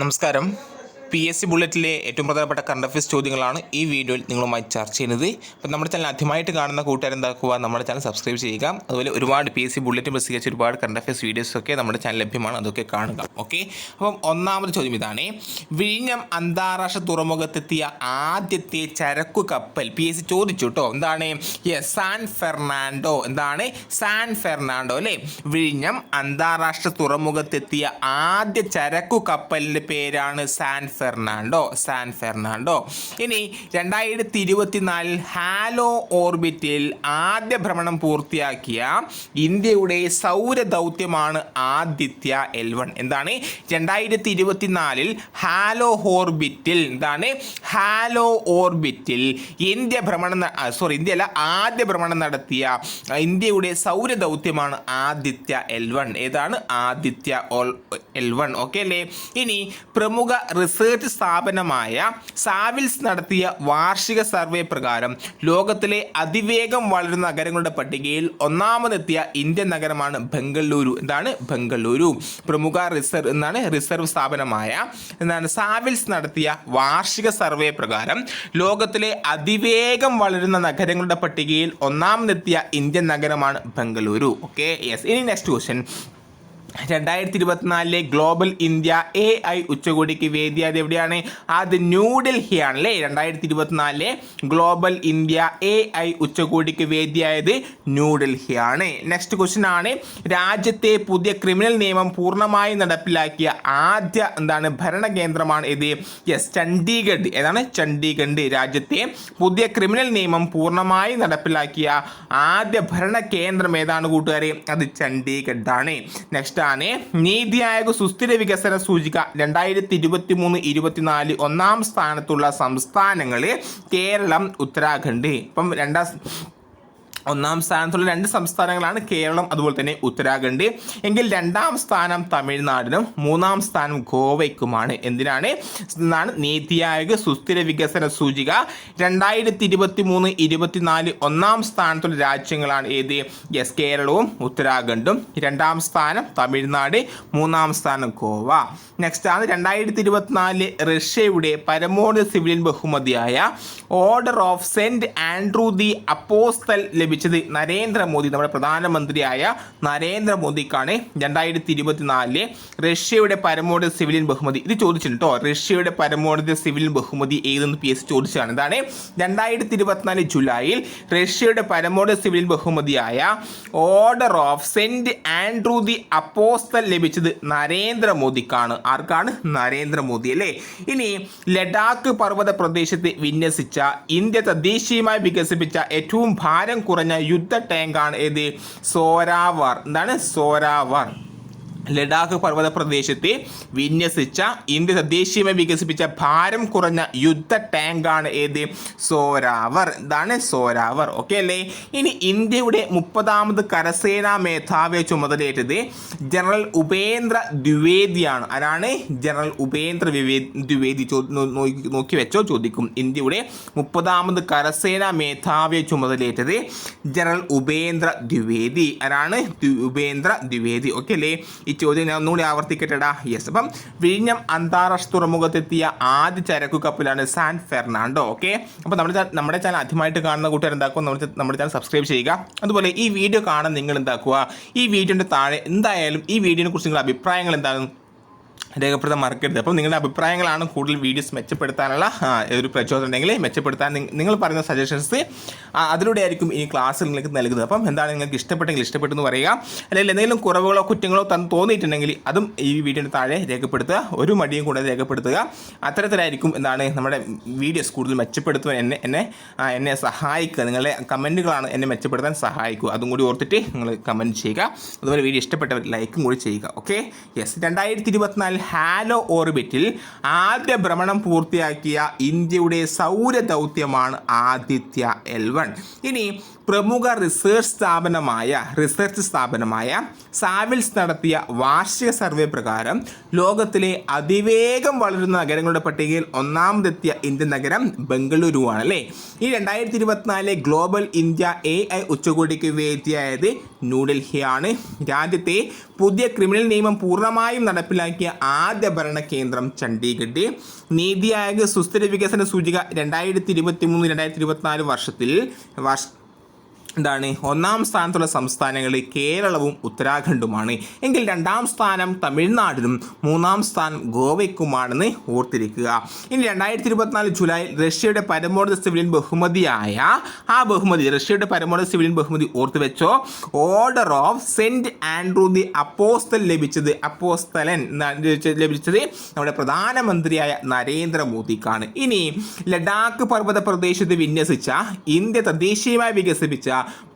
നമസ്കാരം. P S C ബുള്ളറ്റിലെ ഏറ്റവും പ്രധാനപ്പെട്ട കറണ്ട് അഫയേഴ്സ് ചോദ്യങ്ങളാണ് ഈ വീഡിയോയിൽ നിങ്ങളുമായി ചർച്ച ചെയ്യുന്നത്. അപ്പോൾ നമ്മുടെ ചാനൽ ആദ്യമായിട്ട് കാണുന്ന കൂട്ടുകാർ എന്താക്കുക നമ്മുടെ ചാനൽ സബ്സ്ക്രൈബ് ചെയ്യുക. അതുപോലെ ഒരുപാട് പി എസ് സി ബുള്ളറ്റ് പ്രസിദ്ധീകരിച്ച ഒരുപാട് കറണ്ട് അഫയേഴ്സ് വീഡിയോസ് ഒക്കെ നമ്മുടെ ചാനൽ ലഭ്യമാണ്. അതൊക്കെ കാണുക. ഓക്കെ അപ്പം ഒന്നാമത് ചോദ്യം ഇതാണ്. വിഴിഞ്ഞം അന്താരാഷ്ട്ര തുറമുഖത്തെത്തിയ ആദ്യത്തെ ചരക്കു കപ്പൽ. പി എസ് സി ചോദിച്ചു കേട്ടോ എന്താണ്? സാൻ ഫെർണാണ്ടോ എന്താണ്? സാൻ ഫെർണാണ്ടോ അല്ലേ? വിഴിഞ്ഞം അന്താരാഷ്ട്ര തുറമുഖത്തെത്തിയ ആദ്യ ചരക്കു കപ്പലിന്റെ പേരാണ് സാൻ ഫെർണാണ്ടോ സാൻ ഫെർണാണ്ടോ. ഇനി രണ്ടായിരത്തി ഇരുപത്തിനാലിൽ ഹാലോ ഓർബിറ്റിൽ ആദ്യ ഭ്രമണം പൂർത്തിയാക്കിയ ഇന്ത്യയുടെ സൗര ദൗത്യമാണ് ആദിത്യ എൽ വൺ. എന്താണ്? രണ്ടായിരത്തി ഇരുപത്തിനാലിൽ ഹാലോ ഓർബിറ്റിൽ എന്താണ്? ഹാലോ ഓർബിറ്റിൽ ഇന്ത്യ ഭ്രമണം സോറി ഇന്ത്യയല്ല ആദ്യ ഭ്രമണം നടത്തിയ ഇന്ത്യയുടെ സൗര ദൗത്യമാണ് ആദിത്യ എൽ വൺ. ഏതാണ്? Aditya L one. ഓക്കെ അല്ലേ? ഇനി പ്രമുഖ റിസർച്ച് സ്ഥാപനമായ സാവിൽസ് നടത്തിയ വാർഷിക സർവേ പ്രകാരം ലോകത്തിലെ അതിവേഗം വളരുന്ന നഗരങ്ങളുടെ പട്ടികയിൽ ഒന്നാമതെത്തിയ ഇന്ത്യൻ നഗരമാണ് ബംഗളൂരു. എന്താണ്? ബംഗളൂരു. പ്രമുഖ റിസർവ് എന്നാണ് റിസർവ് സ്ഥാപനമായ എന്താണ്? സാവിൽസ് നടത്തിയ വാർഷിക സർവേ പ്രകാരം ലോകത്തിലെ അതിവേഗം വളരുന്ന നഗരങ്ങളുടെ പട്ടികയിൽ ഒന്നാമതെത്തിയ ഇന്ത്യൻ നഗരമാണ് ബംഗളൂരു. ഓക്കെ യെസ് ഇനി നെക്സ്റ്റ് ക്വസ്റ്റ്യൻ രണ്ടായിരത്തി ഇരുപത്തിനാലിലെ ഗ്ലോബൽ ഇന്ത്യ എ ഐ ഉച്ചകോടിക്ക് വേദിയായത് എവിടെയാണ്? അത് ന്യൂഡൽഹിയാണ് അല്ലേ രണ്ടായിരത്തി ഇരുപത്തിനാലിലെ ഗ്ലോബൽ ഇന്ത്യ എ ഐ ഉച്ചകോടിക്ക് വേദിയായത് ന്യൂഡൽഹിയാണ് നെക്സ്റ്റ് ക്വസ്റ്റ്യൻ ആണ്. രാജ്യത്തെ പുതിയ ക്രിമിനൽ നിയമം പൂർണമായി നടപ്പിലാക്കിയ ആദ്യ എന്താണ് ഭരണകേന്ദ്രമാണ് ഇത് യെസ് ചണ്ഡീഗഡ്. ഏതാണ്? ചണ്ഡീഗഡ്. രാജ്യത്തെ പുതിയ ക്രിമിനൽ നിയമം പൂർണമായി നടപ്പിലാക്കിയ ആദ്യ ഭരണ കേന്ദ്രം ഏതാണ് കൂട്ടുകാരെ? അത് ചണ്ഡീഗഡ് ആണ് നെക്സ്റ്റ് ആണ് നീതി ആയോഗ് സുസ്ഥിര വികസന സൂചിക രണ്ടായിരത്തി ഇരുപത്തി മൂന്ന് ഇരുപത്തിനാല് ഒന്നാം സ്ഥാനത്തുള്ള സംസ്ഥാനങ്ങൾ കേരളം ഉത്തരാഖണ്ഡ്. ഇപ്പം രണ്ടാം ഒന്നാം സ്ഥാനത്തുള്ള രണ്ട് സംസ്ഥാനങ്ങളാണ് കേരളം അതുപോലെ തന്നെ ഉത്തരാഖണ്ഡ്. എങ്കിൽ രണ്ടാം സ്ഥാനം തമിഴ്നാടിനും മൂന്നാം സ്ഥാനം ഗോവയ്ക്കുമാണ്. എന്തിനാണ്? എന്നാണ് നീതി ആയോഗ് സുസ്ഥിര വികസന സൂചിക. രണ്ടായിരത്തി ഇരുപത്തി മൂന്ന് ഇരുപത്തിനാല് ഒന്നാം സ്ഥാനത്തുള്ള രാജ്യങ്ങളാണ് ഏത്? യെസ് കേരളവും ഉത്തരാഖണ്ഡും. രണ്ടാം സ്ഥാനം തമിഴ്നാട് മൂന്നാം സ്ഥാനം ഗോവ. നെക്സ്റ്റ് ആണ് രണ്ടായിരത്തി ഇരുപത്തിനാലിൽ റഷ്യയുടെ പരമോന്നത സിവിലിയൻ ബഹുമതിയായ Order of Saint Andrew the Apostle ലഭിച്ചത് നരേന്ദ്രമോദി നമ്മുടെ പ്രധാനമന്ത്രിയായ നരേന്ദ്രമോദിക്കാണ് രണ്ടായിരത്തി ഇരുപത്തിനാലിലെ റഷ്യയുടെ പരമോന്നത സിവിലിയൻ ബഹുമതി. ഇത് ചോദിച്ചിട്ടുണ്ട് കേട്ടോ റഷ്യയുടെ പരമോന്നത സിവിലിയൻ ബഹുമതി ഏതെന്ന് പി എസ് ചോദിച്ചതാണ്. ഇതാണ് രണ്ടായിരത്തി ഇരുപത്തിനാല് ജൂലൈയിൽ റഷ്യയുടെ പരമോന്നത സിവിലിയൻ ബഹുമതിയായ Order of Saint Andrew the Apostle ലഭിച്ചത് നരേന്ദ്രമോദിക്കാണ്. ആർക്കാണ്? നരേന്ദ്രമോദി അല്ലേ? ഇനി ലഡാക്ക് പർവത പ്രദേശത്ത് വിന്യസിച്ച ഇന്ത്യ തദ്ദേശീയമായി വികസിപ്പിച്ച ഏറ്റവും ഭാരം യുദ്ധ ടാങ്കാണ് ഏത്? സോരാവർ. എന്താണ്? സോരാവർ. ലഡാക്ക് പർവത പ്രദേശത്തെ വിന്യസിച്ച ഇന്ത്യ തദ്ദേശീയമായി വികസിപ്പിച്ച ഭാരം കുറഞ്ഞ യുദ്ധ ടാങ്കാണ് ഏത്? സോരാവർ. ഇതാണ് സോരാവർ. ഓക്കെ അല്ലേ? ഇനി ഇന്ത്യയുടെ മുപ്പതാമത് കരസേനാ മേധാവിയെ ചുമതലയേറ്റത് ജനറൽ ഉപേന്ദ്ര ദ്വിവേദിയാണ്. ആരാണ്? ജനറൽ ഉപേന്ദ്ര ദ്വിവേദി നോക്കി- വെച്ചോ ചോദിക്കും. ഇന്ത്യയുടെ മുപ്പതാമത് കരസേനാ മേധാവിയെ ചുമതലയേറ്റത് ജനറൽ ഉപേന്ദ്ര ദ്വിവേദി. ആരാണ്? ഉപേന്ദ്ര ദ്വിവേദി. ഓക്കെ അല്ലേ? ചോദ്യം ഞാൻ ഒന്നുകൂടി ആവർത്തിക്കട്ടെടാ. യെസ് അപ്പം വിഴിഞ്ഞം അന്താരാഷ്ട്ര തുറമുഖത്തെത്തിയ ആദ്യ ചരക്കു കപ്പലാണ് സാൻ ഫെർണാണ്ടോ ഓക്കെ അപ്പോൾ നമ്മുടെ നമ്മുടെ ചാനൽ ആദ്യമായിട്ട് കാണുന്ന കൂട്ടുകാർ എന്താക്കുക നമ്മുടെ നമ്മുടെ ചാനൽ സബ്സ്ക്രൈബ് ചെയ്യുക. അതുപോലെ ഈ വീഡിയോ കാണാൻ നിങ്ങൾ എന്താക്കുക? ഈ വീഡിയോന്റെ താഴെ എന്തായാലും ഈ വീഡിയോനെ കുറിച്ച് നിങ്ങളുടെ അഭിപ്രായങ്ങൾ എന്താണ്? രേഖപ്പെടുത്താൻ അപ്പോൾ നിങ്ങളുടെ അഭിപ്രായങ്ങളാണ് കൂടുതൽ വീഡിയോസ് മെച്ചപ്പെടുത്താനുള്ള ഒരു പ്രചോദനം ഉണ്ടെങ്കിൽ മെച്ചപ്പെടുത്താൻ നിങ്ങ- നിങ്ങൾ പറയുന്ന സജഷൻസ് അതിലൂടെ ആയിരിക്കും ഈ ക്ലാസ് നിങ്ങൾക്ക് നൽകുന്നത്. അപ്പം എന്താണ് നിങ്ങൾക്ക് ഇഷ്ടപ്പെട്ടെങ്കിൽ ഇഷ്ടപ്പെട്ടെന്ന് പറയുക. അല്ലെങ്കിൽ എന്തെങ്കിലും കുറവുകളോ കുറ്റങ്ങളോ തന്നു തോന്നിയിട്ടുണ്ടെങ്കിൽ അതും ഈ വീഡിയോയുടെ താഴെ രേഖപ്പെടുത്തുക. ഒരു മടിയും കൂടാതെ രേഖപ്പെടുത്തുക. അത്തരത്തിലായിരിക്കും എന്താണ് നമ്മുടെ വീഡിയോസ് കൂടുതൽ മെച്ചപ്പെടുത്തുവാൻ എന്നെ എന്നെ എന്നെ സഹായിക്കുക. നിങ്ങളുടെ കമന്റുകളാണ് എന്നെ മെച്ചപ്പെടുത്താൻ സഹായിക്കുക. അതും കൂടി ഓർത്തിട്ട് നിങ്ങൾ കമന്റ് ചെയ്യുക. അതുപോലെ വീഡിയോ ഇഷ്ടപ്പെട്ടവർ ലൈക്കും കൂടി ചെയ്യുക. ഓക്കെ യെസ് രണ്ടായിരത്തി ഇരുപത്തിനാലിൽ ഹാലോ ഓർബിറ്റിൽ ആദ്യ ഭ്രമണം പൂർത്തിയാക്കിയ ഇന്ത്യയുടെ സൗര ദൗത്യമാണ് ആദിത്യ എൽ വൺ. ഇനി പ്രമുഖ റിസർച്ച് സ്ഥാപനമായ റിസർച്ച് സ്ഥാപനമായ സാവിൽസ് നടത്തിയ വാർഷിക സർവേ പ്രകാരം ലോകത്തിലെ അതിവേഗം വളരുന്ന നഗരങ്ങളുടെ പട്ടികയിൽ ഒന്നാമതെത്തിയ ഇന്ത്യൻ നഗരം ബംഗളൂരു ആണ് അല്ലേ ഈ രണ്ടായിരത്തി ഇരുപത്തിനാലിലെ ഗ്ലോബൽ ഇന്ത്യ എ ഐ ഉച്ചകോടിക്ക് വേദിയായത് ന്യൂഡൽഹിയാണ്. രാജ്യത്തെ പുതിയ ക്രിമിനൽ നിയമം പൂർണമായും നടപ്പിലാക്കിയ ആദ്യ ഭരണ കേന്ദ്രം ചണ്ഡീഗഡ്. നീതി ആയോഗ് സുസ്ഥിര വികസന സൂചിക രണ്ടായിരത്തി ഇരുപത്തി മൂന്ന് രണ്ടായിരത്തി ഇരുപത്തിനാല് വർഷത്തിൽ വർഷ എന്താണ്? ഒന്നാം സ്ഥാനത്തുള്ള സംസ്ഥാനങ്ങൾ കേരളവും ഉത്തരാഖണ്ഡുമാണ്. എങ്കിൽ രണ്ടാം സ്ഥാനം തമിഴ്നാടിനും മൂന്നാം സ്ഥാനം ഗോവയ്ക്കുമാണെന്ന് ഓർത്തിരിക്കുക. ഇനി രണ്ടായിരത്തി ഇരുപത്തിനാല് ജൂലൈ റഷ്യയുടെ പരമോന്നത സിവിലിയൻ ബഹുമതിയായ ആ ബഹുമതി റഷ്യയുടെ പരമോന്നത സിവിലിയൻ ബഹുമതി ഓർത്തു വെച്ചോ. Order of Saint Andrew the Apostle ലഭിച്ചത് അപ്പോസ്തലൻ ലഭിച്ചത് നമ്മുടെ പ്രധാനമന്ത്രിയായ നരേന്ദ്രമോദിക്കാണ്. ഇനി ലഡാക്ക് പർവത പ്രദേശത്ത് വിന്യസിച്ച ഇന്ത്യ തദ്ദേശീയമായി വികസിപ്പിച്ച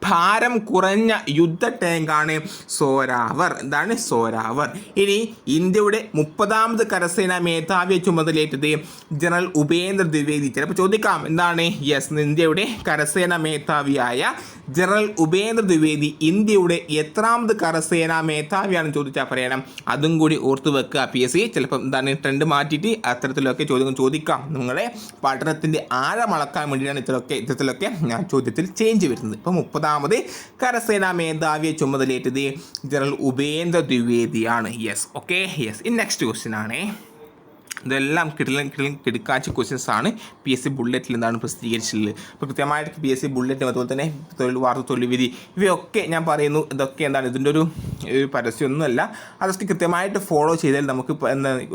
ഭാരം കുറഞ്ഞ യുദ്ധ ടാങ്കാണ് സോരാവർ. എന്താണ് സോരാവർ. ഇനി ഇന്ത്യയുടെ മുപ്പതാമത് കരസേനാ മേധാവിയെ ചുമതലയേറ്റത് ജനറൽ ഉപേന്ദ്ര ദ്വിവേദി. ചിലപ്പോൾ ചോദിക്കാം എന്താണ്? യെസ് ഇന്ത്യയുടെ കരസേനാ മേധാവിയായ ജനറൽ ഉപേന്ദ്ര ദ്വിവേദി ഇന്ത്യയുടെ എത്രാമത് കരസേനാ മേധാവിയാണെന്ന് ചോദിച്ചാൽ പറയണം. അതും കൂടി ഓർത്തു വെക്കുക. പി എസ് സി ചിലപ്പം എന്താണ് ട്രെൻഡ് മാറ്റിയിട്ട് അത്തരത്തിലൊക്കെ ചോദ്യം ചോദിക്കാം. നിങ്ങളെ പഠനത്തിന്റെ ആഴമളക്കാൻ വേണ്ടിയാണ് ഇത്തരമൊക്കെ ഇത്തരത്തിലൊക്കെ ഞാൻ ചോദ്യത്തിൽ ചേഞ്ച് വരുന്നത്. ഇപ്പം മുപ്പതാമത് കരസേനാ മേധാവിയെ ചുമതലയേറ്റത് general Upendra ദ്വിവേദിയാണ്. Yes okay yes in next question ആണേ. ഇതെല്ലാം കിടിലൻ കിടിലൻ കിടക്കാച്ച ക്വസ്റ്റ്യൻസ് ആണ് പി എസ് സി ബുള്ളറ്റിൽ നിന്നാണ് പ്രസിദ്ധീകരിച്ചിട്ടുള്ളത്. അപ്പോൾ കൃത്യമായിട്ട് പി എസ് സി ബുള്ളറ്റും അതുപോലെ തന്നെ തൊഴിൽ വാർത്ത തൊഴിൽ വിധി ഇവയൊക്കെ ഞാൻ പറയുന്നു. ഇതൊക്കെ എന്താണ് ഇതിന്റെ ഒരു പരസ്യമൊന്നുമല്ല. അതൊക്കെ കൃത്യമായിട്ട് ഫോളോ ചെയ്താൽ നമുക്ക്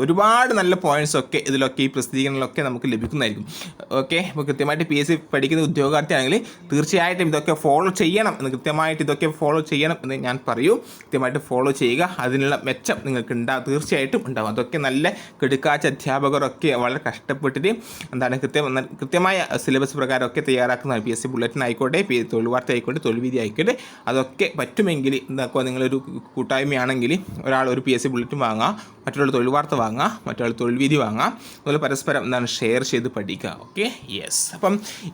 ഒരുപാട് നല്ല പോയിന്റ്സ് ഒക്കെ ഇതിലൊക്കെ ഈ പ്രസിദ്ധീകരണങ്ങളൊക്കെ നമുക്ക് ലഭിക്കുന്നതായിരിക്കും. ഓക്കെ അപ്പോൾ കൃത്യമായിട്ട് പി എസ് സി പഠിക്കുന്ന ഉദ്യോഗാർത്ഥിയാണെങ്കിൽ തീർച്ചയായിട്ടും ഇതൊക്കെ ഫോളോ ചെയ്യണം എന്ന് കൃത്യമായിട്ട് ഇതൊക്കെ ഫോളോ ചെയ്യണം എന്ന് ഞാൻ പറയൂ. കൃത്യമായിട്ട് ഫോളോ ചെയ്യുക. അതിനുള്ള മെച്ചം നിങ്ങൾക്ക് ഉണ്ടാകും തീർച്ചയായിട്ടും ഉണ്ടാകും അതൊക്കെ നല്ല കെടുക്കാച്ച അധ്യാപകരൊക്കെ വളരെ കഷ്ടപ്പെട്ടിട്ട് എന്താണ് കൃത്യം കൃത്യമായ സിലബസ് പ്രകാരമൊക്കെ തയ്യാറാക്കുന്ന പി എസ് സി ബുള്ളറ്റിൻ ആയിക്കോട്ടെ പി തൊഴിൽ വാർത്ത ആയിക്കോട്ടെ തൊഴിൽ വീതി ആയിക്കോട്ടെ അതൊക്കെ പറ്റുമെങ്കിൽ എന്താക്കുക നിങ്ങളൊരു കൂട്ടായ്മയാണെങ്കിൽ ഒരാൾ ഒരു പി എസ് സി ബുള്ളറ്റിൻ വാങ്ങുക മറ്റൊരാൾ തൊഴിൽ വാർത്ത വാങ്ങുക മറ്റൊരാൾ തൊഴിൽ വീതി വാങ്ങുക അതുപോലെ പരസ്പരം എന്താണ് ഷെയർ ചെയ്ത് പഠിക്കുക. ഓക്കെ യെസ് അപ്പം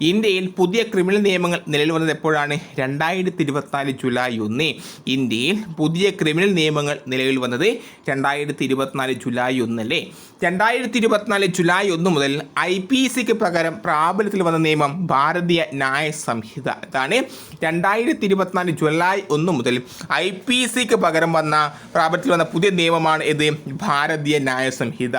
ഇന്ത്യയിൽ പുതിയ ക്രിമിനൽ നിയമങ്ങൾ നിലവിൽ വന്നത് എപ്പോഴാണ്? രണ്ടായിരത്തി ഇരുപത്തിനാല് ജൂലൈ ഒന്ന്. ഇന്ത്യയിൽ പുതിയ ക്രിമിനൽ നിയമങ്ങൾ നിലവിൽ വന്നത് രണ്ടായിരത്തി ഇരുപത്തിനാല് ജൂലൈ ഒന്നല്ലേ? രണ്ടായിരത്തി ഇരുപത്തിനാല് ജൂലൈ ഒന്ന് മുതൽ ഐ പി സിക്ക് പ്രകാരം പ്രാബല്യത്തിൽ വന്ന നിയമം ഭാരതീയ ന്യായ സംഹിത. ഇതാണ് രണ്ടായിരത്തി ഇരുപത്തിനാല് ജൂലൈ ഒന്ന് മുതൽ ഐ പി സിക്ക് പകരം വന്ന പ്രാബല്യത്തിൽ വന്ന പുതിയ നിയമമാണ് ഇത് ഭാരതീയ ന്യായ സംഹിത.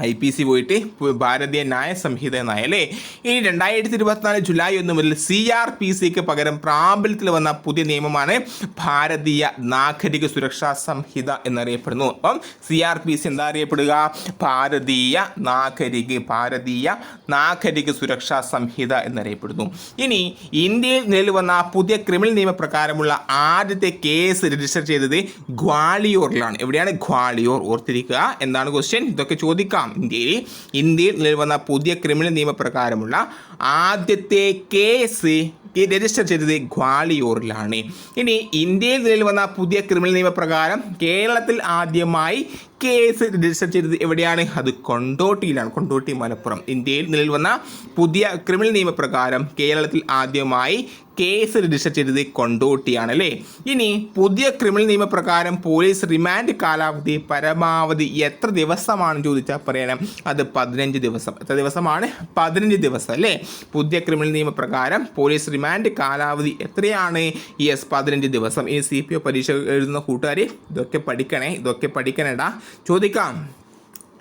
ഐ പി സി പോയിട്ട് ഭാരതീയ ന്യായ സംഹിത എന്നായ അല്ലേ? ഇനി രണ്ടായിരത്തി ഇരുപത്തിനാല് ജൂലൈ ഒന്ന് മുതൽ സി ആർ പി സിക്ക് പകരം പ്രാബല്യത്തിൽ വന്ന പുതിയ നിയമമാണ് ഭാരതീയ നാഗരിക സുരക്ഷാ സംഹിത എന്നറിയപ്പെടുന്നു. അപ്പം സി ആർ പി സി എന്താ അറിയപ്പെടുക ഭാരതീയ നാഗരിക ഭാരതീയ നാഗരിക സുരക്ഷാ സംഹിത എന്നറിയപ്പെടുന്നു. ഇനി ഇന്ത്യയിൽ നിലവിൽ വന്ന പുതിയ ക്രിമിനൽ നിയമപ്രകാരമുള്ള ആദ്യത്തെ കേസ് രജിസ്റ്റർ ചെയ്തത് ഗ്വാളിയോറിലാണ്. എവിടെയാണ് ഗ്വാളിയോർ? ഓർത്തിരിക്കുക. എന്താണ് ക്വസ്റ്റ്യൻ ഇതൊക്കെ ചോദിക്കാം. ഇന്ത്യയിൽ ഇന്ത്യയിൽ നിലവിൽ വന്ന പുതിയ ക്രിമിനൽ നിയമപ്രകാരമുള്ള ആദ്യത്തെ കേസ് രജിസ്റ്റർ ചെയ്തത് ഗ്വാളിയോറിലാണ്. ഇനി ഇന്ത്യയിൽ നിലവിൽ വന്ന പുതിയ ക്രിമിനൽ നിയമപ്രകാരം കേരളത്തിൽ ആദ്യമായി കേസ് രജിസ്റ്റർ ചെയ്തത് എവിടെയാണ്? അത് കൊണ്ടോട്ടിയിലാണ്. കൊണ്ടോട്ടി മലപ്പുറം. ഇന്ത്യയിൽ നിലവിൽ വന്ന പുതിയ ക്രിമിനൽ നിയമപ്രകാരം കേരളത്തിൽ ആദ്യമായി കേസ് രജിസ്റ്റർ ചെയ്തത് കൊണ്ടോട്ടിയാണ് അല്ലേ? ഇനി പുതിയ ക്രിമിനൽ നിയമപ്രകാരം പോലീസ് റിമാൻഡ് കാലാവധി പരമാവധി എത്ര ദിവസമാണെന്ന് ചോദിച്ചാൽ പറയണം. അത് പതിനഞ്ച് ദിവസം. എത്ര ദിവസമാണ്? പതിനഞ്ച് ദിവസം അല്ലേ? പുതിയ ക്രിമിനൽ നിയമപ്രകാരം പോലീസ് റിമാൻഡ് കാലാവധി എത്രയാണ്? എസ് പതിനഞ്ച് ദിവസം. ഈ സി പി ഒ പരീക്ഷ എഴുതുന്ന കൂട്ടുകാർ ഇതൊക്കെ പഠിക്കണേ ഇതൊക്കെ പഠിക്കണേടാ. ചോദിക്കാം.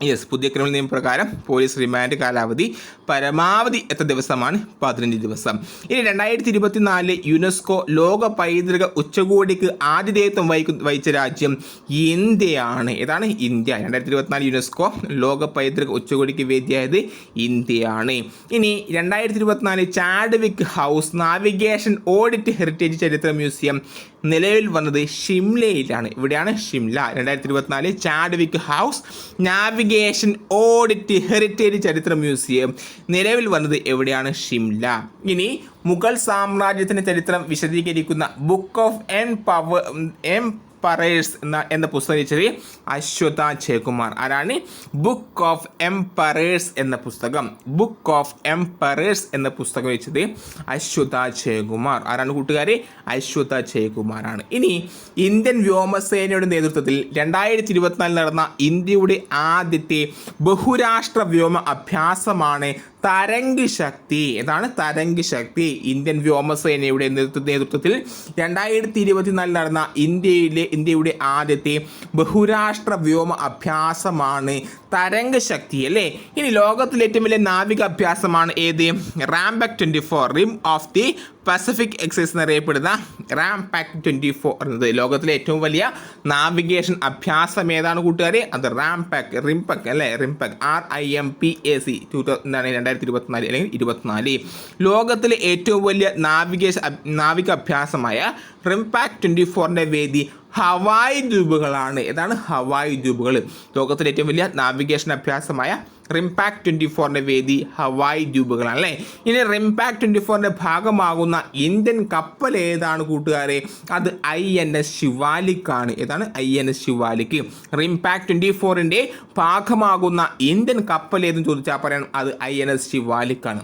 യെസ് പുതിയ ക്രിമിനൽ നിയമപ്രകാരം പോലീസ് റിമാൻഡ് കാലാവധി പരമാവധി എത്ര ദിവസമാണ്? പതിനഞ്ച് ദിവസം. ഇനി രണ്ടായിരത്തി ഇരുപത്തിനാലിലെ യുനെസ്കോ ലോക പൈതൃക ഉച്ചകോടിക്ക് ആതിഥേയത്വം വഹിക്കു വഹിച്ച രാജ്യം ഇന്ത്യയാണ്. ഏതാണ്? ഇന്ത്യ. രണ്ടായിരത്തി ഇരുപത്തിനാല് യുനെസ്കോ ലോക പൈതൃക ഉച്ചകോടിക്ക് വേദിയായത് ഇന്ത്യയാണ്. ഇനി രണ്ടായിരത്തി ഇരുപത്തിനാല് Chadwick House navigation audit heritage ചരിത്ര മ്യൂസിയം നിലവിൽ വന്നത് ഷിംലയിലാണ്. ഇവിടെയാണ് ഷിംല. രണ്ടായിരത്തി ഇരുപത്തിനാല് Chadwick House navigation audit heritage ചരിത്ര മ്യൂസിയം. നിലവിൽ വന്നത് എവിടെയാണ്? ഷിംല. ഇനി മുഗൾ സാമ്രാജ്യത്തിന്റെ ചരിത്രം വിശദീകരിക്കുന്ന book of M power um emperors എന്ന എന്ന പുസ്തകം രചിച്ചത് അശ്വത ജയകുമാർ. ആരാണ്? ബുക്ക് ഓഫ് എംപറേഴ്സ് എന്ന പുസ്തകം. ബുക്ക് ഓഫ് എംപറേഴ്സ് എന്ന പുസ്തകം രചിച്ചത് അശ്വത ജയകുമാർ. ആരാണ് കൂട്ടുകാരെ? അശ്വത ജയകുമാറാണ്. ഇനി ഇന്ത്യൻ വ്യോമസേനയുടെ നേതൃത്വത്തിൽ രണ്ടായിരത്തി ഇരുപത്തിനാലിൽ നടന്ന ഇന്ത്യയുടെ ആദ്യത്തെ ബഹുരാഷ്ട്ര വ്യോമ അഭ്യാസമാണ് തരംഗ് ശക്തി. എന്താണ് തരംഗ് ശക്തി? ഇന്ത്യൻ വ്യോമസേനയുടെ നേതൃത്വ നേതൃത്വത്തിൽ രണ്ടായിരത്തി ഇരുപത്തിനാലിൽ നടന്ന ഇന്ത്യയിലെ ഇന്ത്യയുടെ ആദ്യത്തെ ബഹുരാഷ്ട്ര വ്യോമ അഭ്യാസമാണ് തരംഗ് ശക്തി അല്ലേ? ഇനി ലോകത്തിലെ ഏറ്റവും വലിയ നാവിക അഭ്യാസമാണ് ഏത്? RIMPAC twenty four Rim of the Pacific exercise എന്നറിയപ്പെടുന്ന റാംപാക് ട്വന്റി ഫോർ എന്നത് ലോകത്തിലെ ഏറ്റവും വലിയ നാവിഗേഷൻ അഭ്യാസം ഏതാണ് കൂട്ടുകാരെ? അത് റാംപാക് റിംപക് അല്ലേ? RIMPAC R I M P A C two എന്താണ്? രണ്ടായിരത്തി ഇരുപത്തിനാല് അല്ലെങ്കിൽ ഇരുപത്തിനാല്. ലോകത്തിലെ ഏറ്റവും വലിയ നാവിഗേഷൻ നാവിക അഭ്യാസമായ റിംപാക് ട്വന്റി ഫോറിന്റെ വേദി ഹവായ് ദ്വീപുകളാണ്. ഏതാണ്? ഹവായ് ദ്വീപുകൾ ലോകത്തിലെ ഏറ്റവും വലിയ നാവിഗേഷൻ അഭ്യാസമായ റിംപാക് ട്വന്റി ഫോറിന്റെ വേദി ഹവായ് ദ്വീപുകളാണ് അല്ലേ? ഇനി റിംപാക് ട്വന്റി ഫോറിന്റെ ഭാഗമാകുന്ന ഇന്ത്യൻ കപ്പൽ ഏതാണ് കൂട്ടുകാരെ? അത് ഐ എൻ എസ് ശിവാലിക്കാണ് ഏതാണ്? I N S Shivalik RIMPAC twenty ഫോറിന്റെ ഭാഗമാകുന്ന ഇന്ത്യൻ കപ്പൽ ഏതെന്ന് ചോദിച്ചാൽ പറയണം? അത് ഐ എൻ എസ് ശിവാലിക്കാണ്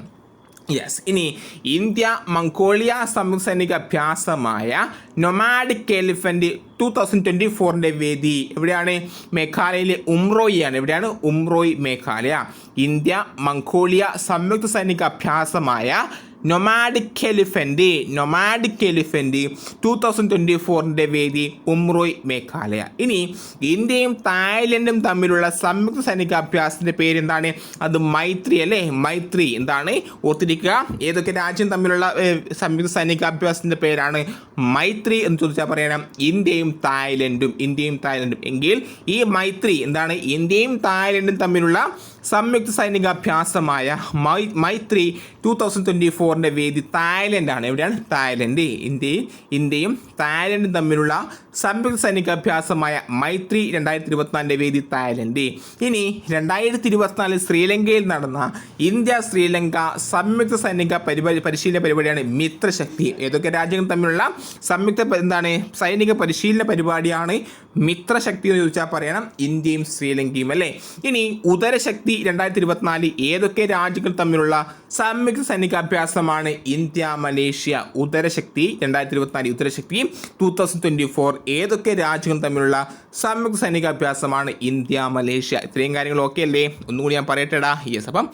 യെസ് ഇനി ഇന്ത്യ മംഗോളിയ സംയുക്ത സൈനിക അഭ്യാസമായ Nomadic Elephant two thousand twenty ഫോറിന്റെ വേദി എവിടെയാണ്? മേഘാലയയിലെ ഉംറോയിയാണ്. എവിടെയാണ്? ഉംറോയ് മേഘാലയ. ഇന്ത്യ മംഗോളിയ സംയുക്ത സൈനിക അഭ്യാസമായ Nomadic Elephant Nomadic Elephant two thousand twenty ഫോറിന്റെ വേദി ഉംറോയ് മേഘാലയ. ഇനി ഇന്ത്യയും തായ്ലൻഡും തമ്മിലുള്ള സംയുക്ത സൈനിക അഭ്യാസത്തിന്റെ പേര് എന്താണ് അത് മൈത്രി അല്ലേ? മൈത്രി എന്താണ്? ഓർത്തിരിക്കുക. ഏതൊക്കെ രാജ്യം തമ്മിലുള്ള സംയുക്ത സൈനിക അഭ്യാസത്തിന്റെ പേരാണ് മൈത്രി എന്ന് ചോദിച്ചാൽ പറയണം. ഇന്ത്യയും തായ്ലൻഡും ഇന്ത്യയും തായ്ലൻഡും. എങ്കിൽ ഈ മൈത്രി എന്താണ്? ഇന്ത്യയും തായ്ലൻഡും തമ്മിലുള്ള സംയുക്ത സൈനികാഭ്യാസമായ മൈ മൈത്രി ടു തൗസൻഡ് ട്വന്റി ഫോറിന്റെ വേദി തായ്ലൻഡാണ്. എവിടെയാണ്? തായ്ലൻഡ്. ഇന്ത്യയും ഇന്ത്യയും തായ്ലൻഡും തമ്മിലുള്ള സംയുക്ത സൈനികാഭ്യാസമായ മൈത്രി രണ്ടായിരത്തി ഇരുപത്തിനാലിന്റെ വേദി തായ്ലൻഡ്. ഇനി രണ്ടായിരത്തി ഇരുപത്തിനാലിൽ ശ്രീലങ്കയിൽ നടന്ന ഇന്ത്യ ശ്രീലങ്ക സംയുക്ത സൈനിക പരിപാടി പരിശീലന പരിപാടിയാണ് മിത്രശക്തി. ഏതൊക്കെ രാജ്യങ്ങൾ തമ്മിലുള്ള സംയുക്ത എന്താണ് സൈനിക പരിശീലന പരിപാടിയാണ് മിത്രശക്തി എന്ന് ചോദിച്ചാൽ പറയണം. ഇന്ത്യയും ശ്രീലങ്കയും അല്ലേ? ഇനി ഉദരശക്തി രണ്ടായിരത്തി ഇരുപത്തിനാല് ഏതൊക്കെ രാജ്യങ്ങൾ തമ്മിലുള്ള സംയുക്ത സൈനികാഭ്യാസമാണ് ഇന്ത്യ മലേഷ്യ ഉദരശക്തി രണ്ടായിരത്തി ഇരുപത്തിനാല് ഉദരശക്തി ടൂ തൗസൻഡ് ട്വന്റി ഫോർ ഏതൊക്കെ രാജ്യങ്ങൾ തമ്മിലുള്ള സംയുക്ത സൈനികാഭ്യാസമാണ് ഇന്ത്യ മലേഷ്യ? ഇത്രയും കാര്യങ്ങൾ ഓക്കെ അല്ലേ? ഒന്നുകൂടി ഞാൻ പറയട്ടെടാ യെസ്. അപ്പം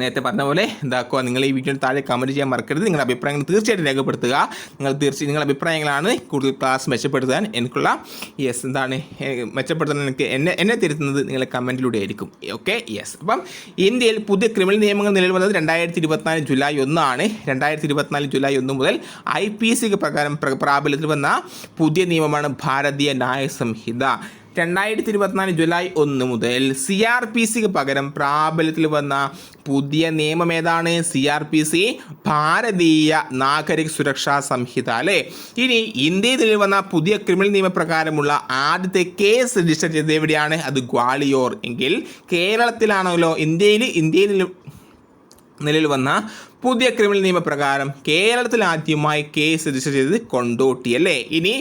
നേരത്തെ പറഞ്ഞ പോലെ എന്താക്കുക നിങ്ങൾ ഈ വീഡിയോ താഴെ കമന്റ് ചെയ്യാൻ മറക്കരുത്. നിങ്ങളുടെ അഭിപ്രായങ്ങൾ തീർച്ചയായിട്ടും രേഖപ്പെടുത്തുക. നിങ്ങൾ തീർച്ചയായും നിങ്ങളുടെ അഭിപ്രായങ്ങളാണ് കൂടുതൽ ക്ലാസ് മെച്ചപ്പെടുത്താൻ എനിക്കുള്ള യെസ് എന്താണ് മെച്ചപ്പെടുത്താൻ എനിക്ക് എന്നെ എന്നെ തിരുത്തുന്നത് നിങ്ങളുടെ കമന്റിലൂടെ ആയിരിക്കും. ഓക്കെ യെസ് അപ്പം ഇന്ത്യയിൽ പുതിയ ക്രിമിനൽ നിയമങ്ങൾ നിലവിൽ വന്നത് രണ്ടായിരത്തി ഇരുപത്തിനാല് ജൂലൈ ഒന്നാണ്. രണ്ടായിരത്തി ഇരുപത്തിനാല് ജൂലൈ ഒന്ന് മുതൽ ഐ പി സിക്ക് പ്രകാരം പ്രാബല്യത്തിൽ വന്ന പുതിയ നിയമമാണ് ഭാരതീയ ന്യായ സംഹിത രണ്ടായിരത്തി ഇരുപത്തിനാല് ജൂലൈ ഒന്ന് മുതൽ സി ആർ പി സിക്ക് പകരം പ്രാബല്യത്തിൽ വന്ന പുതിയ നിയമം ഏതാണ്? സി ആർ പി സി ഭാരതീയ നാഗരിക സുരക്ഷാ സംഹിത അല്ലേ? ഇനി ഇന്ത്യയിൽ വന്ന പുതിയ ക്രിമിനൽ നിയമപ്രകാരമുള്ള ആദ്യത്തെ കേസ് രജിസ്റ്റർ ചെയ്തത് എവിടെയാണ്? അത് ഗ്വാളിയോർ. എങ്കിൽ കേരളത്തിലാണല്ലോ. ഇന്ത്യയിൽ ഇന്ത്യയിൽ നിലവിൽ വന്ന പുതിയ ക്രിമിനൽ നിയമപ്രകാരം കേരളത്തിൽ ആദ്യമായി കേസ് രജിസ്റ്റർ ചെയ്തത് കൊണ്ടോട്ടി അല്ലേ? ഇനി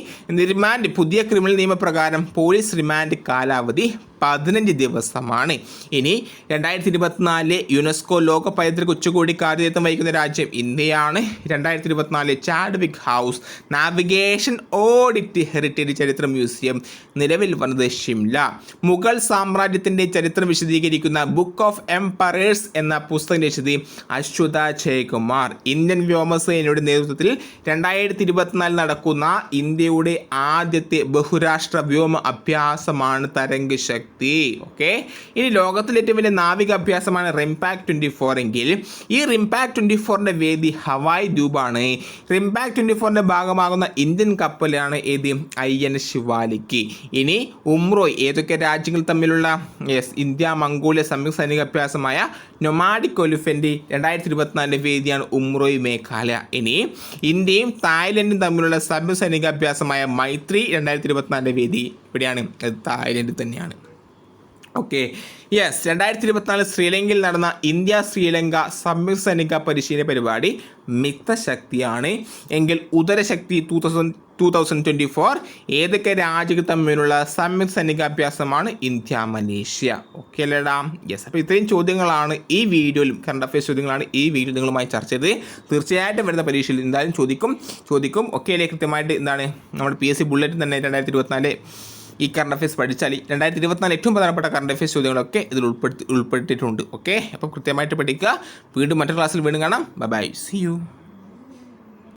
റിമാൻഡ് പുതിയ ക്രിമിനൽ നിയമപ്രകാരം പോലീസ് റിമാൻഡ് കാലാവധി പതിനഞ്ച് ദിവസമാണ്. ഇനി രണ്ടായിരത്തി ഇരുപത്തിനാലിലെ യുനെസ്കോ ലോക പൈതൃക ഉച്ചകോടി കാര്യത്വം വഹിക്കുന്ന രാജ്യം ഇന്ത്യയാണ്. രണ്ടായിരത്തി ഇരുപത്തിനാലിലെ Chadwick House navigation audit heritage ചരിത്ര മ്യൂസിയം നിലവിൽ വന്നത് ഷിംല. മുഗൾ സാമ്രാജ്യത്തിന്റെ ചരിത്രം വിശദീകരിക്കുന്ന ബുക്ക് ഓഫ് എംപയേഴ്സ് എന്ന പുസ്തകം രചിച്ചത് അശ്വത ജയകുമാർ. ഇന്ത്യൻ വ്യോമസേനയുടെ നേതൃത്വത്തിൽ രണ്ടായിരത്തി ഇരുപത്തിനാലിൽ നടക്കുന്ന ഇന്ത്യയുടെ ആദ്യത്തെ ബഹുരാഷ്ട്ര വ്യോമ അഭ്യാസമാണ് തരംഗ് ശക്തി. ഓക്കെ ഇനി ലോകത്തിലെ ഏറ്റവും വലിയ നാവിക അഭ്യാസമാണ് റിംപാക് ട്വന്റി ഫോർ എങ്കിൽ ഈ റിംപാക് ട്വന്റി ഫോറിന്റെ വേദി ഹവായ് ദ്വീപാണ്. റിംപാക് ട്വന്റി ഫോറിന്റെ ഭാഗമാകുന്ന ഇന്ത്യൻ കപ്പലാണ് ഏത്? I N Shivalik. ഇനി ഉംറോയ് ഏതൊക്കെ രാജ്യങ്ങൾ തമ്മിലുള്ള യെസ് ഇന്ത്യ മംഗോളിയ സംയുക്ത സൈനിക അഭ്യാസമായ നൊമാഡിക് ഒലിഫന്റ് രണ്ടായിരത്തി ഇരുപത്തിനാലിന്റെ വേദിയാണ് ഉംറോയ് മേഘാലയ. ഇനി ഇന്ത്യയും തായ്ലൻഡും തമ്മിലുള്ള സംയുക്ത സൈനിക അഭ്യാസമായ മൈത്രി രണ്ടായിരത്തി ഇരുപത്തിനാലിന്റെ വേദി ഇവിടെയാണ്. അത് തായ്ലൻഡ് തന്നെയാണ്. ഓക്കെ യെസ് രണ്ടായിരത്തി ഇരുപത്തിനാല് ശ്രീലങ്കയിൽ നടന്ന ഇന്ത്യ ശ്രീലങ്ക സംയുക്ത സൈനിക പരിശീലന പരിപാടി മിത്തശക്തിയാണ്. എങ്കിൽ ഉദരശക്തി two thousand two thousand twenty four ഏതൊക്കെ രാജ്യങ്ങൾ തമ്മിലുള്ള സംയുക്ത സൈനികാഭ്യാസമാണ് ഇന്ത്യ മലേഷ്യ? ഓക്കെ അല്ലേടാ. യെസ് അപ്പോൾ ഇത്രയും ചോദ്യങ്ങളാണ് ഈ വീഡിയോയിലും കറണ്ട് അഫയേഴ്സ് ചോദ്യങ്ങളാണ് ഈ വീഡിയോ നിങ്ങളുമായി ചർച്ച ചെയ്ത് തീർച്ചയായിട്ടും വരുന്ന പരീക്ഷയിൽ എന്തായാലും ചോദിക്കും ചോദിക്കും. ഒക്കെ അല്ലേ? കൃത്യമായിട്ട് എന്താണ്? നമ്മുടെ പി എസ് സി ബുള്ളറ്റ് തന്നെ രണ്ടായിരത്തി ഇരുപത്തിനാല് ഈ കറണ്ട് അഫയേഴ്സ് പഠിച്ചാൽ രണ്ടായിരത്തി ഇരുപത്തിനാല് ഏറ്റവും പ്രധാനപ്പെട്ട കറണ്ട് അഫയേഴ്സ് ചോദ്യങ്ങളൊക്കെ ഇതിൽ ഉൾപ്പെടുത്തി ഉൾപ്പെടുത്തിയിട്ടുണ്ട്. ഓക്കെ അപ്പോൾ കൃത്യമായിട്ട് പഠിക്കുക. വീണ്ടും മറ്റൊരു ക്ലാസ്സിൽ വീണ്ടും കാണാം. By C U